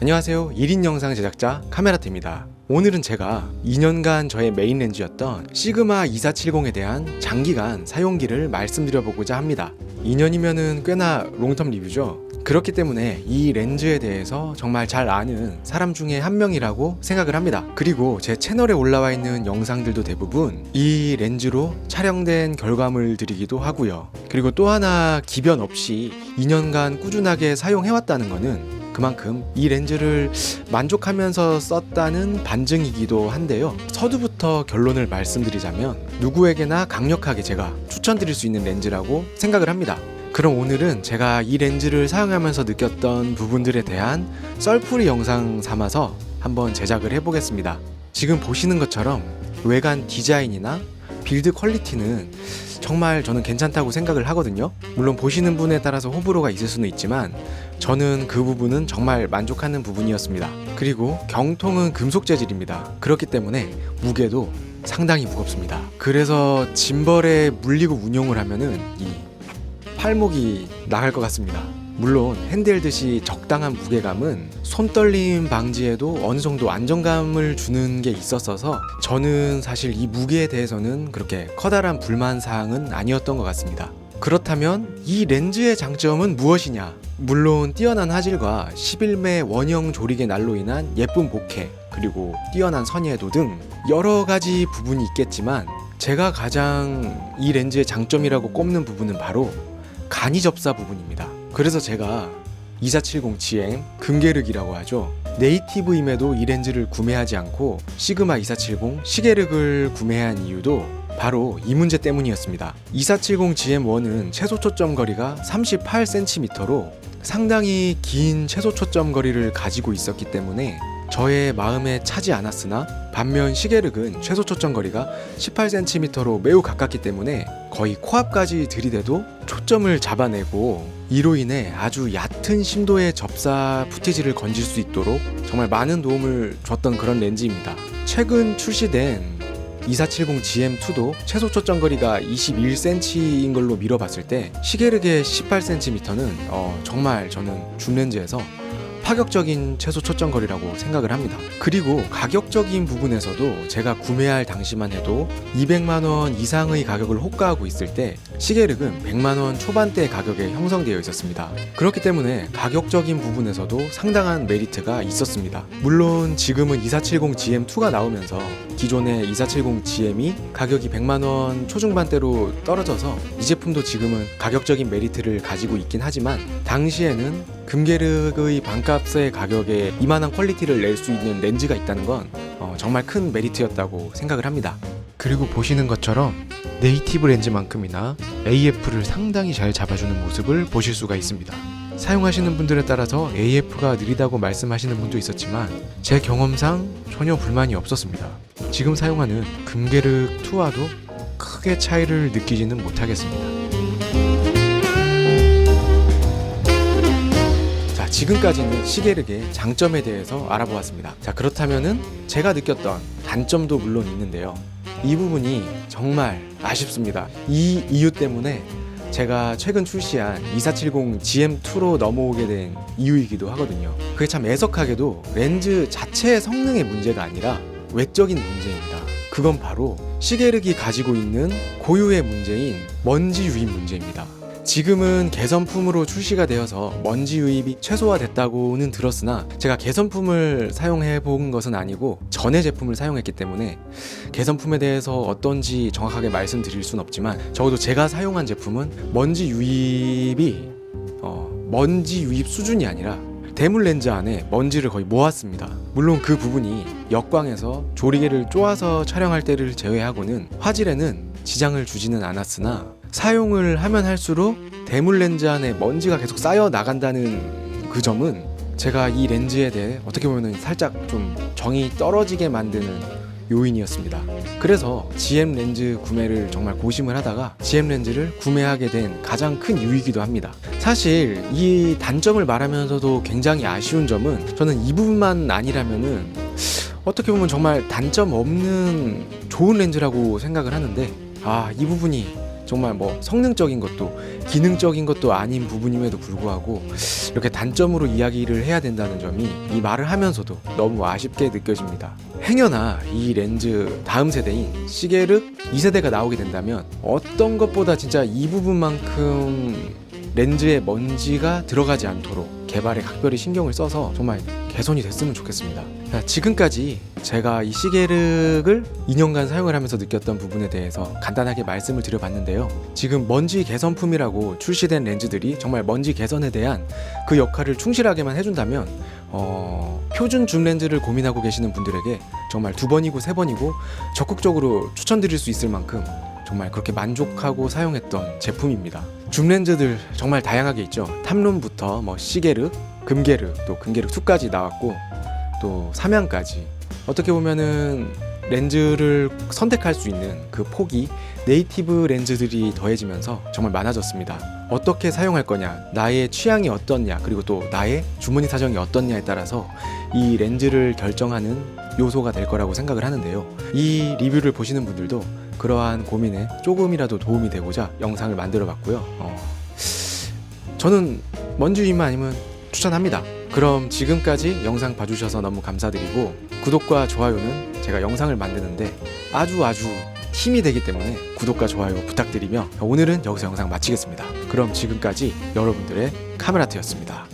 안녕하세요. 1인 영상 제작자 카메라트입니다. 오늘은 제가 2년간 저의 메인 렌즈였던 시그마 2470에 대한 장기간 사용기를 말씀드려보고자 합니다. 2년이면은 꽤나 롱텀 리뷰죠. 그렇기 때문에 이 렌즈에 대해서 정말 잘 아는 사람 중에 한 명이라고 생각을 합니다. 그리고 제 채널에 올라와 있는 영상들도 대부분 이 렌즈로 촬영된 결과물들이기도 하고요. 그리고 또 하나 기변 없이 2년간 꾸준하게 사용해왔다는 거는 그만큼 이 렌즈를 만족하면서 썼다는 반증이기도 한데요. 서두부터 결론을 말씀드리자면 누구에게나 강력하게 제가 추천드릴 수 있는 렌즈라고 생각을 합니다. 그럼 오늘은 제가 이 렌즈를 사용하면서 느꼈던 부분들에 대한 썰풀이 영상 삼아서 한번 제작을 해보겠습니다. 지금 보시는 것처럼 외관 디자인이나 빌드 퀄리티는 정말 저는 괜찮다고 생각을 하거든요. 물론 보시는 분에 따라서 호불호가 있을 수는 있지만 저는 그 부분은 정말 만족하는 부분이었습니다. 그리고 경통은 금속 재질입니다. 그렇기 때문에 무게도 상당히 무겁습니다. 그래서 짐벌에 물리고 운용을 하면은 이 팔목이 나갈 것 같습니다. 물론 핸드헬듯이 적당한 무게감은 손떨림 방지에도 어느 정도 안정감을 주는 게 있었어서 저는 사실 이 무게에 대해서는 그렇게 커다란 불만 사항은 아니었던 것 같습니다. 그렇다면 이 렌즈의 장점은 무엇이냐? 물론 뛰어난 화질과 11매 원형 조리개 날로 인한 예쁜 bokeh 그리고 뛰어난 선예도 등 여러 가지 부분이 있겠지만 제가 가장 이 렌즈의 장점이라고 꼽는 부분은 바로 간이 접사 부분입니다. 그래서 제가 2470GM 금계륵이라고 하죠. 네이티브임에도 이 렌즈를 구매하지 않고 시그마 2470 시계륵을 구매한 이유도 바로 이 문제 때문이었습니다. 2470GM1은 최소 초점 거리가 38cm로 상당히 긴 최소 초점 거리를 가지고 있었기 때문에 저의 마음에 차지 않았으나 반면 시계륵은 최소 초점 거리가 18cm로 매우 가깝기 때문에 거의 코앞까지 들이대도 초점을 잡아내고 이로 인해 아주 얕은 심도의 접사 푸티지를 건질 수 있도록 정말 많은 도움을 줬던 그런 렌즈입니다. 최근 출시된 2470GM2도 최소 초점 거리가 21cm인 걸로 미뤄봤을 때 시계륵의 18cm는 어, 정말 저는 줌 렌즈에서 파격적인 최소 초점 거리라고 생각을 합니다. 그리고 가격적인 부분에서도 제가 구매할 당시만 해도 200만 원 이상의 가격을 호가하고 있을 때 시계륵은 100만 원 초반대 가격에 형성되어 있었습니다. 그렇기 때문에 가격적인 부분에서도 상당한 메리트가 있었습니다. 물론 지금은 2470GM2가 나오면서 기존의 2470GM이 가격이 100만 원 초중반대로 떨어져서 이 제품도 지금은 가격적인 메리트를 가지고 있긴 하지만 당시에는 금계륵의 반값의 가격에 이만한 퀄리티를 낼 수 있는 렌즈가 있다는 건 어, 정말 큰 메리트였다고 생각을 합니다. 그리고 보시는 것처럼 네이티브 렌즈만큼이나 AF를 상당히 잘 잡아주는 모습을 보실 수가 있습니다. 사용하시는 분들에 따라서 AF가 느리다고 말씀하시는 분도 있었지만 제 경험상 전혀 불만이 없었습니다. 지금 사용하는 금계륵 2와도 크게 차이를 느끼지는 못하겠습니다. 자, 지금까지는 시계륵의 장점에 대해서 알아보았습니다. 자, 그렇다면은 제가 느꼈던 단점도 물론 있는데요. 이 부분이 정말 아쉽습니다. 이 이유 때문에 제가 최근 출시한 2470 GM2로 넘어오게 된 이유이기도 하거든요. 그게 참 애석하게도 렌즈 자체의 성능의 문제가 아니라 외적인 문제입니다. 그건 바로 시계륵이 가지고 있는 고유의 문제인 먼지 유입 문제입니다. 지금은 개선품으로 출시가 되어서 먼지 유입이 최소화됐다고는 들었으나 제가 개선품을 사용해 본 것은 아니고 전의 제품을 사용했기 때문에 개선품에 대해서 어떤지 정확하게 말씀드릴 순 없지만 적어도 제가 사용한 제품은 먼지 유입이 어, 먼지 유입 수준이 아니라 대물 렌즈 안에 먼지를 거의 모았습니다. 물론 그 부분이 역광에서 조리개를 쪼아서 촬영할 때를 제외하고는 화질에는 지장을 주지는 않았으나 사용을 하면 할수록 대물 렌즈 안에 먼지가 계속 쌓여 나간다는 그 점은 제가 이 렌즈에 대해 어떻게 보면 살짝 좀 정이 떨어지게 만드는 요인이었습니다. 그래서 GM 렌즈 구매를 정말 고심을 하다가 GM 렌즈를 구매하게 된 가장 큰 이유이기도 합니다. 사실 이 단점을 말하면서도 굉장히 아쉬운 점은 저는 이 부분만 아니라면은 어떻게 보면 정말 단점 없는 좋은 렌즈라고 생각을 하는데 아 이 부분이 정말 뭐 성능적인 것도 기능적인 것도 아닌 부분임에도 불구하고 이렇게 단점으로 이야기를 해야 된다는 점이 이 말을 하면서도 너무 아쉽게 느껴집니다. 행여나 이 렌즈 다음 세대인 시게르 2세대가 나오게 된다면 어떤 것보다 진짜 이 부분만큼 렌즈에 먼지가 들어가지 않도록 개발에 각별히 신경을 써서 정말 개선이 됐으면 좋겠습니다. 자, 지금까지 제가 이 시계륵을 2년간 사용을 하면서 느꼈던 부분에 대해서 간단하게 말씀을 드려봤는데요. 지금 먼지 개선품이라고 출시된 렌즈들이 정말 먼지 개선에 대한 그 역할을 충실하게만 해준다면 어, 표준 줌 렌즈를 고민하고 계시는 분들에게 정말 두 번이고 세 번이고 적극적으로 추천드릴 수 있을 만큼 정말 그렇게 만족하고 사용했던 제품입니다. 줌 렌즈들 정말 다양하게 있죠. 탐론부터 뭐 시계륵, 금계륵, 또 금계륵 2까지 나왔고 또 삼양까지 어떻게 보면은 렌즈를 선택할 수 있는 그 폭이 네이티브 렌즈들이 더해지면서 정말 많아졌습니다. 어떻게 사용할 거냐, 나의 취향이 어떻냐, 그리고 또 나의 주머니 사정이 어떻냐에 따라서 이 렌즈를 결정하는 요소가 될 거라고 생각을 하는데요. 이 리뷰를 보시는 분들도 그러한 고민에 조금이라도 도움이 되고자 영상을 만들어 봤고요. 어, 저는 먼지위만 아니면 추천합니다. 그럼 지금까지 영상 봐주셔서 너무 감사드리고 구독과 좋아요는 제가 영상을 만드는데 아주 아주 힘이 되기 때문에 구독과 좋아요 부탁드리며 오늘은 여기서 영상 마치겠습니다. 그럼 지금까지 여러분들의 카메라트였습니다.